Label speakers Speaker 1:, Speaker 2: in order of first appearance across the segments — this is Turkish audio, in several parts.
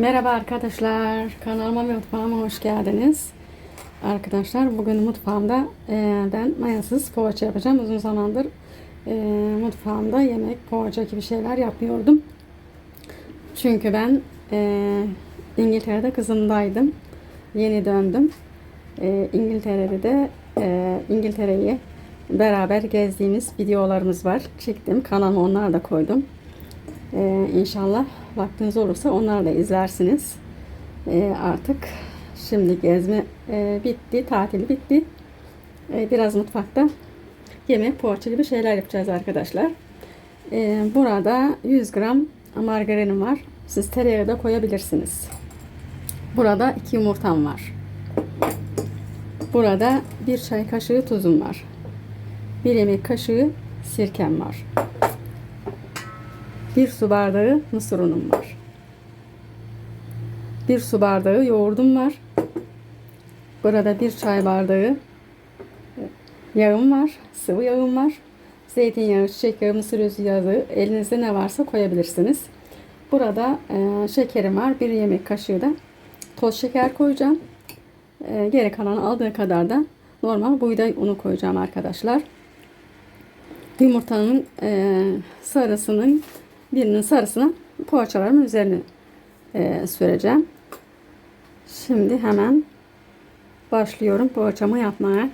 Speaker 1: Merhaba arkadaşlar, kanalıma ve mutfağıma hoş geldiniz. Arkadaşlar bugün mutfağımda e, ben mayasız poğaça yapacağım. Uzun zamandır e, mutfağımda yemek, poğaça gibi şeyler yapmıyordum. Çünkü ben e, İngiltere'de kızımdaydım. Yeni döndüm. E, İngiltere'de de e, İngiltere'yi beraber gezdiğimiz videolarımız var. Çektim. Kanalıma onları da koydum. Ee, inşallah vaktiniz olursa onları da izlersiniz. Ee, artık şimdi gezme e, bitti, tatil bitti. Ee, biraz mutfakta yemek, poğaça gibi şeyler yapacağız arkadaşlar. Ee, burada 100 gram margarinim var. Siz tereyağı da koyabilirsiniz. Burada 2 yumurtam var. Burada bir çay kaşığı tuzum var. Bir yemek kaşığı sirkem var. Bir su bardağı mısır unum var. Bir su bardağı yoğurdum var. Burada bir çay bardağı yağım var. Sıvı yağım var. Zeytinyağı, çiçek yağı, mısır özü yağı elinizde ne varsa koyabilirsiniz. Burada e, şekerim var. Bir yemek kaşığı da toz şeker koyacağım. E, geri kalan aldığı kadar da normal buğday unu koyacağım arkadaşlar. Yumurtanın e, sarısının birinin sarısını poğaçalarımın üzerine e, süreceğim. Şimdi hemen başlıyorum poğaçamı yapmaya.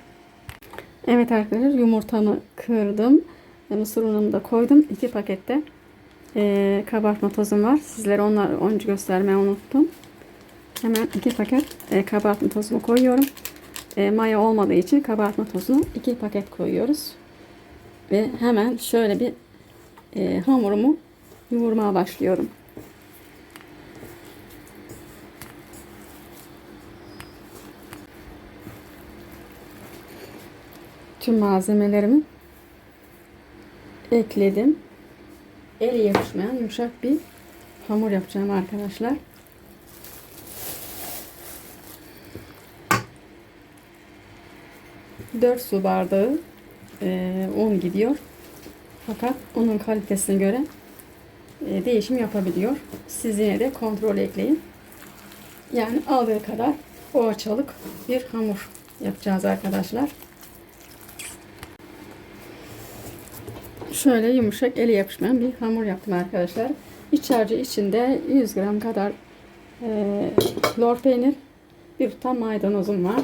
Speaker 1: Evet arkadaşlar yumurtamı kırdım. E, mısır unumu da koydum. İki pakette e, kabartma tozum var. Sizlere onları önce göstermeyi unuttum. Hemen iki paket kabartma tozumu koyuyorum. Maya olmadığı için kabartma tozunu iki paket koyuyoruz. Ve hemen şöyle bir hamurumu yoğurmaya başlıyorum. Tüm malzemelerimi ekledim. El yapışmayan yumuşak bir hamur yapacağım arkadaşlar. Dört su bardağı e, un gidiyor. Fakat unun kalitesine göre değişim yapabiliyor. Siz yine de kontrol ekleyin. Yani aldığı kadar poğaçalık bir hamur yapacağız arkadaşlar. Şöyle yumuşak eli yapışmayan bir hamur yaptım arkadaşlar. İç harcı içinde 100 gram kadar e, lor peynir, bir tutam maydanozum var.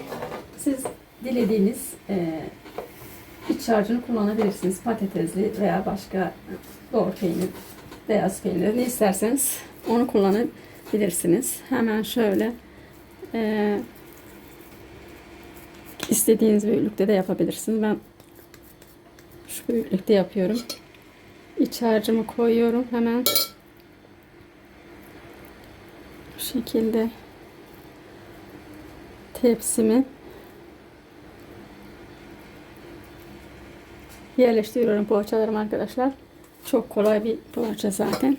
Speaker 1: Siz dilediğiniz e, iç harcını kullanabilirsiniz. Patatesli veya başka lor peynir beyaz peynir ne isterseniz onu kullanabilirsiniz. Hemen şöyle e, istediğiniz büyüklükte de yapabilirsiniz. Ben şu büyüklükte yapıyorum. İç harcımı koyuyorum hemen. Bu şekilde tepsimi yerleştiriyorum poğaçalarım arkadaşlar. Çok kolay bir poğaça zaten.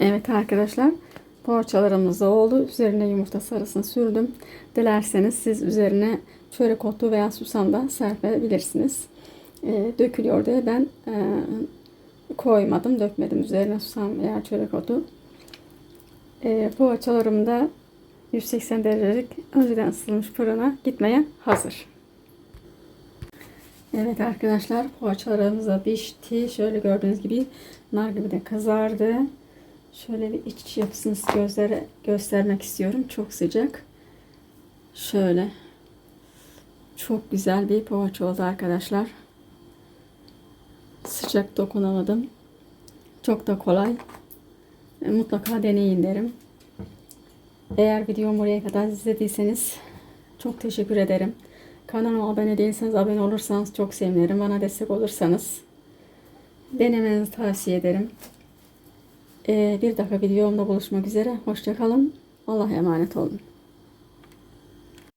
Speaker 1: Evet arkadaşlar. Poğaçalarımız da oldu. Üzerine yumurta sarısını sürdüm. Dilerseniz siz üzerine çörek otu veya susam da serpebilirsiniz. E, dökülüyor diye ben e, koymadım. Dökmedim üzerine susam veya çörek otu. E, poğaçalarım da 180 derecelik önceden ısıtılmış fırına gitmeye hazır. Evet arkadaşlar poğaçalarımız pişti. Şöyle gördüğünüz gibi nar gibi de kızardı. Şöyle bir iç yapısını gözlere göstermek istiyorum. Çok sıcak. Şöyle. Çok güzel bir poğaça oldu arkadaşlar. Sıcak dokunamadım. Çok da kolay. E, mutlaka deneyin derim. Eğer videomu buraya kadar izlediyseniz çok teşekkür ederim. Kanalıma abone değilseniz abone olursanız çok sevinirim. Bana destek olursanız denemenizi tavsiye ederim. Ee, bir dakika videomda buluşmak üzere. Hoşçakalın. Allah'a emanet olun.